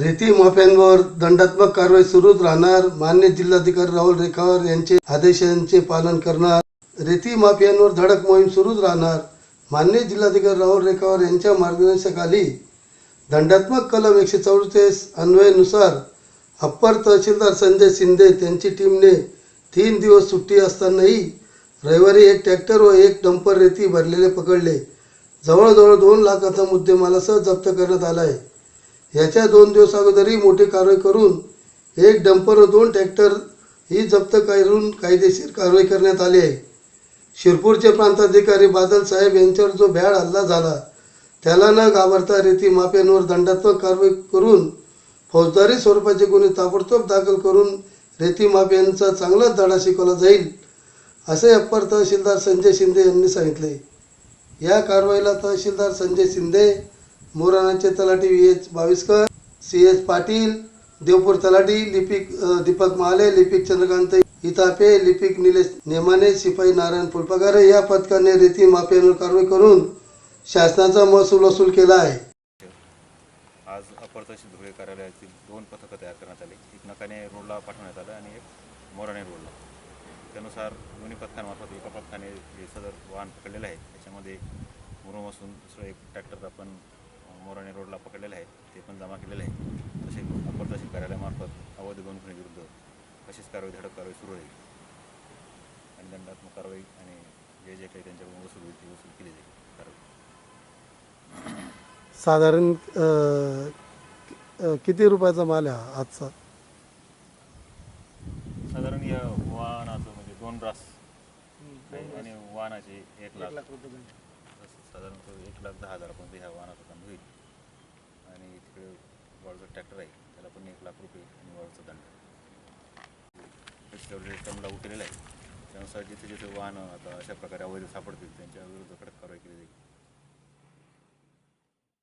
रेती माफ्यांवर दंडात्मक कारवाई सुरूच राहणार. मान्य जिल्हाधिकारी राहुल रेखावर यांचे आदेशांचे पालन करणार. रेती माफियांवर धडक मोहीम सुरूच राहणार. मान्य जिल्हाधिकारी राहुल रेखावर यांच्या मार्गदर्शनाखाली दंडात्मक कलम एकशे चौवेचाळीस अन्वयानुसार अप्पर तहसीलदार संजय शिंदे त्यांची टीमने तीन दिवस सुट्टी असतानाही रविवारी एक ट्रॅक्टर व एक डंपर रेती भरलेले पकडले. जवळजवळ दोन लाखाचा मुद्देमालासह जप्त करण्यात आला आहे. ह्याच्या दोन दिवस अगोदरही मोठी कारवाई करून एक डंपर व दोन ट्रॅक्टर ही जप्त करून कायदेशीर कारवाई करण्यात आली आहे. शिरपूरचे प्रांताधिकारी बादल साहेब यांच्यावर जो भ्याड हल्ला झाला त्याला न घाबरता रेती माफ्यांवर दंडात्मक कारवाई करून फौजदारी स्वरूपाचे गुन्हे ताबडतोब दाखल करून रेती माफ्यांचा चांगलाच धडा शिकवला जाईल असे अप्पर तहसीलदार संजय शिंदे यांनी सांगितले. या कारवाईला तहसीलदार संजय शिंदे मोराणाचे तलाठी V H Baviskar C S Patil Devpur तलाठी लिपिक दीपक महाले लिपिक चंद्रकांत इतापे लिपिक निलेश नेमाने शिपाई नारायण फुलपगारे या पथकाने रेती माफियांवर कारवाई करून शासनाचा महसूल वसूल केला आहे. आज अपर तहसील धुळे कार्यालयातील दोन पथकं तयार करण्यात आली. एक नकाने रोडला पाठवण्यात आलं आणि एक मोराने रोडला. त्यानुसार दोन्ही पथकांमार्फत एका पथकाने हे सदर वाहन पकडलेलं आहे. त्याच्यामध्ये मुरुम असून दुसरं एक ट्रॅक्टर आपण मोराणे रोडला पकडलेलं आहे ते पण जमा केलेलं आहे तसे अपर तहसील कार्यालयामार्फत अवैध दोन गुन्हेविरुद्ध कशीच कारवाई धडक कारवाई सुरू राहील आणि दंडात्मक कारवाई आणि जे जे काही त्यांच्याकडून वसूल होईल ती वसूल केली जाईल. कारवाई. साधारण किती रुपयाचा माल आहे हा आजचा? साधारण या वाहनाचं म्हणजे दोन रास आणि वाहनाचे एक लाख. साधारणतः एक लाख दहा हजारापर्यंत ह्या वाहनाचं काम होईल. आणि तिकडे वाळूचा ट्रॅक्टर आहे त्याला पण एक लाख रुपये आणि वाळूचा दंड. त्याच्यावर टर्म लागू केलेला आहे त्यानुसार जिथे जिथे वाहनं आता अशा प्रकारे अवैध सापडतील त्यांच्या